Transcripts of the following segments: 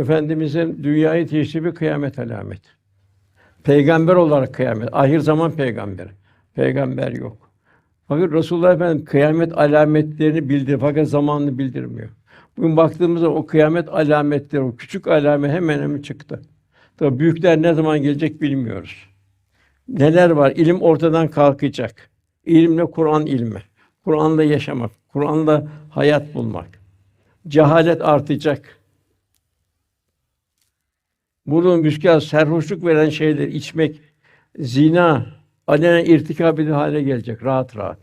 Efendimizin dünyayı teşrifi kıyamet alameti. Peygamber olarak kıyamet, ahir zaman peygamberi. Peygamber yok. Fakat Resulullah Efendimiz kıyamet alametlerini bildir fakat zamanını bildirmiyor. Bugün baktığımızda o kıyamet alametleri, o küçük alamet hemen hemen çıktı. Tabii büyükler ne zaman gelecek bilmiyoruz. Neler var? İlim ortadan kalkacak. İlimle Kur'an ilmi. Kur'an'la yaşamak, Kur'an'la hayat bulmak. Cehalet artacak. Bunun müskâ serhoşluk veren şeyler içmek, zina, alenen irtikab edilir hale gelecek rahat rahat.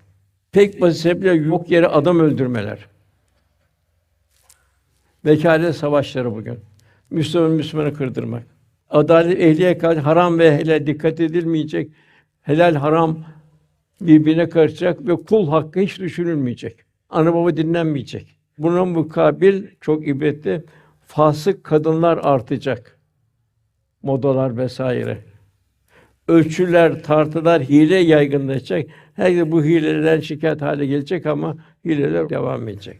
Pek basit sebeple yok yere adam öldürmeler. Vekalet savaşları bugün. Müslüman Müslümanı kırdırmak. Adalet ehliye karşı haram ve helal dikkat edilmeyecek. Helal haram birbirine karışacak ve kul hakkı hiç düşünülmeyecek. Ana baba dinlenmeyecek. Buna mukabil çok ibretli fasık kadınlar artacak. Modalar vesaire. Ölçüler, tartılar, hile yaygınlaşacak. Herkes bu hilelerden şikayet hale gelecek ama hileler devam edecek.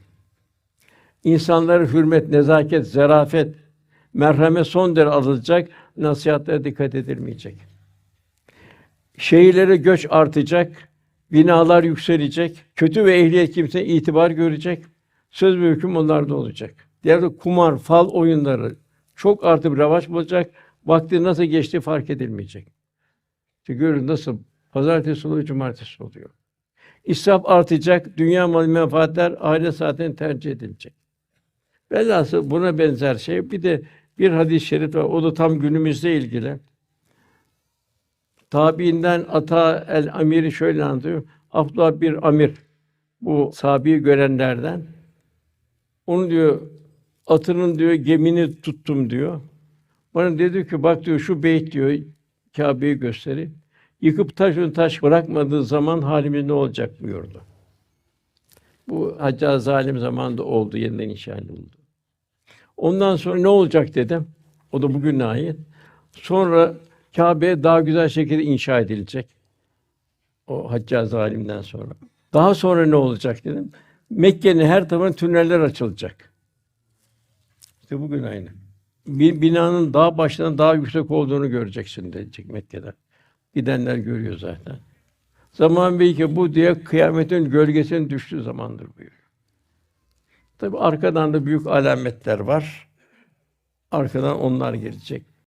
İnsanlara hürmet, nezaket, zarafet, merhamet son derece alınacak, nasihatlere dikkat edilmeyecek. Şehirlere göç artacak, binalar yükselecek, kötü ve ehliyet kimse itibar görecek, söz ve hüküm onlarda olacak. Diğer kumar, fal oyunları çok artıp ravaş bulacak, vakti nasıl geçti fark edilmeyecek. İşte görün nasıl pazartesi oluyor, cumartesi oluyor. İsraf artacak, dünya malı menfaatler ahiret saatine tercih edilecek. Velhasıl buna benzer şey bir de bir hadis-i şerif var. O da tam günümüzle ilgili. Tabiinden Ata el Amir'i şöyle anlatıyor. Abdullah bir amir bu sahabeyi görenlerden. Onu diyor atının diyor gemini tuttum diyor. Bana dedi ki bak diyor şu beyt diyor Kâbe'yi gösterip yıkıp taş taş bırakmadığı zaman halimiz ne olacak buyurdu. Bu Hacca zalim zamanında oldu, yeniden inşa edildi. Ondan sonra ne olacak dedim. O da bugün ait. Sonra Kâbe daha güzel şekilde inşa edilecek. O Hacca zalimden sonra. Daha sonra ne olacak dedim. Mekke'nin her tarafına tüneller açılacak. İşte bugün aynı. Bir binanın daha baştan daha yüksek olduğunu göreceksin diyecek Mekke'de. Gidenler görüyor zaten. Zaman belki bu diye kıyametin gölgesinin düştüğü zamandır buyuruyor. Tabi arkadan da büyük alametler var. Arkadan onlar gelecek.